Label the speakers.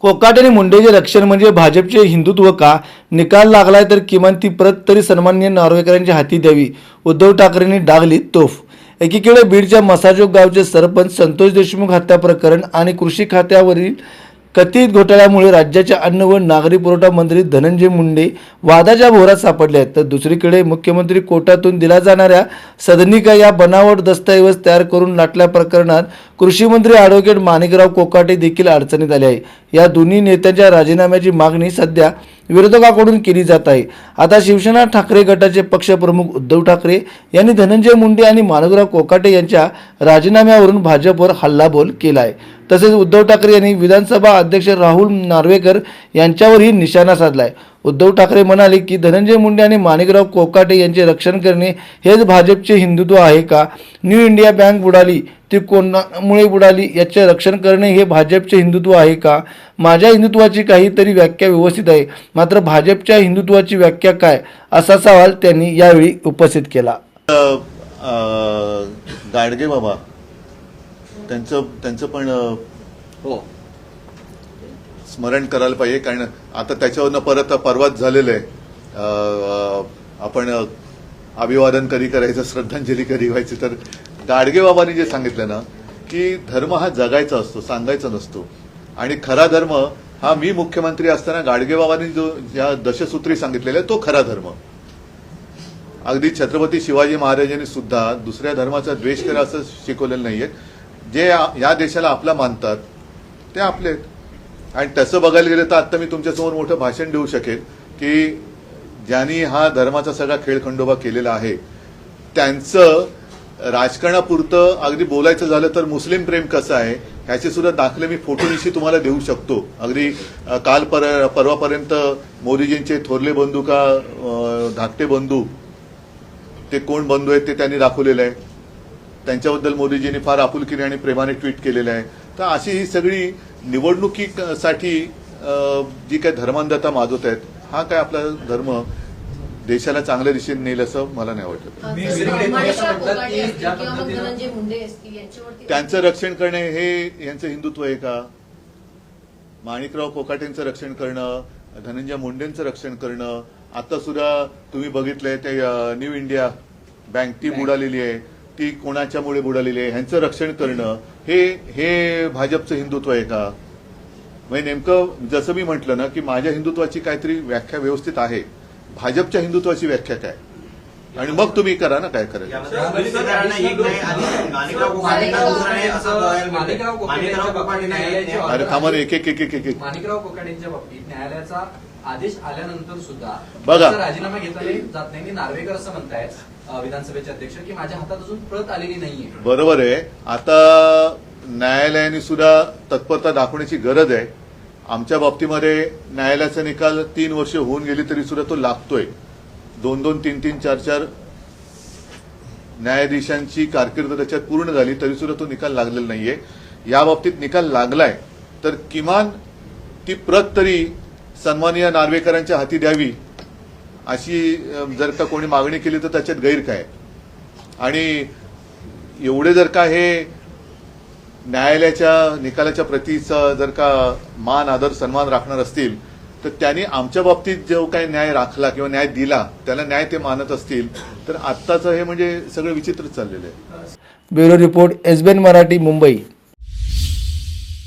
Speaker 1: कोकाट आणि मुंडेचे रक्षण म्हणजे भाजपचे हिंदुत्व का? निकाल लागलाय तर किमान ती प्रत तरी सन्माननीय नार्वेकरांच्या हाती द्यावी. उद्धव ठाकरेंनी डागली तोफ. एकीकडे बीडच्या मसाजोग गावचे सरपंच संतोष देशमुख हत्या प्रकरण आणि कृषी खात्यावरील कथित घोटाळ्यामुळे राज्याचे अन्न व नागरी पुरवठा मंत्री धनंजय मुंडे वादाच्या भोरात सापडले आहेत. तर दुसरीकडे मुख्यमंत्री कोटातून दिला जाणाऱ्या सदनिका या बनावट दस्तऐवज तयार करून लाटल्या प्रकरणात कृषी मंत्री ॲडव्होकेट माणिकराव कोकाटे देखील अडचणीत आले आहे या दोन्ही नेत्यांच्या राजीनाम्याची मागणी सध्या विरोधकाकडून केली जात आहे. आता शिवसेना ठाकरे गटाचे पक्षप्रमुख उद्धव ठाकरे यांनी धनंजय मुंडे आणि माणिकराव कोकाटे यांच्या राजीनाम्यावरून भाजपवर हल्लाबोल केला आहे तसेच उद्धव ठाकरे यांनी विधानसभा अध्यक्ष राहुल नार्वेकर यांच्यावरही निशाणा साधलाय. उद्धव ठाकरे म्हणाले की धनंजय मुंडे आणि माणिकराव कोकाटे यांचे रक्षण करणे हेच भाजपचे हिंदुत्व आहे का? न्यू इंडिया बँक बुडाली ती कोणामुळे बुडाली? याचे रक्षण करणे हे भाजपचे हिंदुत्व आहे का? माझ्या हिंदुत्वाची काहीतरी व्याख्या व्यवस्थित आहे. मात्र भाजपच्या हिंदुत्वाची व्याख्या काय? असा सवाल त्यांनी यावेळी उपस्थित केला.
Speaker 2: गाडगे बाबा त्यांचं त्यांचं पण
Speaker 3: हो.
Speaker 2: स्मरण करायला पाहिजे कारण आता त्याच्यावरनं परत परवाच झालेलं आहे. आपण अभिवादन कधी करायचं श्रद्धांजली कधी व्हायची तर गाडगे बाबांनी जे सांगितलं ना की धर्म हा जगायचा असतो सांगायचा नसतो. आणि खरा धर्म हा मी मुख्यमंत्री असताना गाडगे बाबांनी जो ज्या दशसूत्री सांगितलेला तो खरा धर्म. अगदी छत्रपती शिवाजी महाराजांनी सुद्धा दुसऱ्या धर्माचा द्वेष करा असं शिकवलेलं नाहीये. जे या- या देशाला आपला मानतात ते आपले आहेत. आणि तसं बघायला गेलं तर आता मी तुमच्यासमोर मोठं भाषण देऊ शकेल की ज्यांनी हा धर्माचा सगळा खेळखंडोबा केलेला आहे त्यांचं राजकारणापुरतं अगदी बोलायचं झालं तर मुस्लिम प्रेम कसं आहे ह्याचे सुद्धा दाखले मी फोटोनिशी तुम्हाला देऊ शकतो. अगदी काल पर परवापर्यंत मोदीजींचे थोरले बंधू का धाकटे बंधू ते कोण बंधू आहेत ते त्यांनी दाखवलेलं आहे. त्यांच्याबद्दल मोदीजींनी फार आपुलकीने आणि प्रेमाने ट्विट केलेलं आहे. तर अशी ही सगळी निवडणुकीसाठी जी काय धर्मांधता माजवत आहेत हा काय आपला धर्म देशाला चांगल्या दिशेने नेईल असं मला नाही वाटत. त्यांचं रक्षण करणे हे यांचं हिंदुत्व आहे का? माणिकराव कोकाटेंचं रक्षण करणं धनंजय मुंडेंचं रक्षण करणं आता सुद्धा तुम्ही बघितलंय ते न्यू इंडिया बँक ती बुडालेली आहे. ती कोणाच्यामुळे बुडालेली आहे? ह्यांचं रक्षण करणं हे हे भाजपचं हिंदुत्व आहे का? म्हणजे नेमकं जसं मी म्हटलं ना की माझ्या हिंदुत्वाची काहीतरी व्याख्या व्यवस्थित आहे. भाजपच्या हिंदुत्वाची व्याख्या काय? आणि मग तुम्ही करा ना काय करायचं.
Speaker 4: नाही
Speaker 2: अरे थांबा एक एक एक एक.
Speaker 3: माणिकराव कोकाटेंच्या बाबतीत न्यायालयाचा आदेश आल्यानंतर सुद्धा
Speaker 2: बघा.
Speaker 3: राजीनामा घेतला जात नाही. नार्वेकर असं म्हणतायत विधानसभेचे अध्यक्ष की माझ्या हातात अजून प्रत आलेली नाहीये.
Speaker 2: बरोबर आहे. आता न्यायालयाने सुद्धा तत्परता दाखवण्याची गरज आहे. आमच्या बाबतीमध्ये न्यायालयाचा निकाल तीन वर्ष होऊन गेली तरी सुद्धा तो लागतोय. दोन दोन तीन तीन चार चार न्यायाधीशांची कारकीर्द त्याच्यात पूर्ण झाली तरी सुद्धा तो निकाल लागलेला नाहीये. या बाबतीत निकाल लागलाय तर किमान ती प्रत तरी सन्माननीय नार्वेकरांच्या हाती द्यावी अशी जर का कोणी मागणी केली तर त्याच्यात गैर काय? आणि एवढे जर का हे न्यायालयाच्या निकालाच्या प्रतीचा जर का मान आदर सन्मान राखणार असतील तर त्यांनी आमच्या बाबतीत जो काही न्याय राखला किंवा न्याय दिला त्याला न्याय ते मानत असतील तर आत्ताचं हे म्हणजे सगळं विचित्रच चाललेलं आहे.
Speaker 1: Bureau report SBN Marathi Mumbai.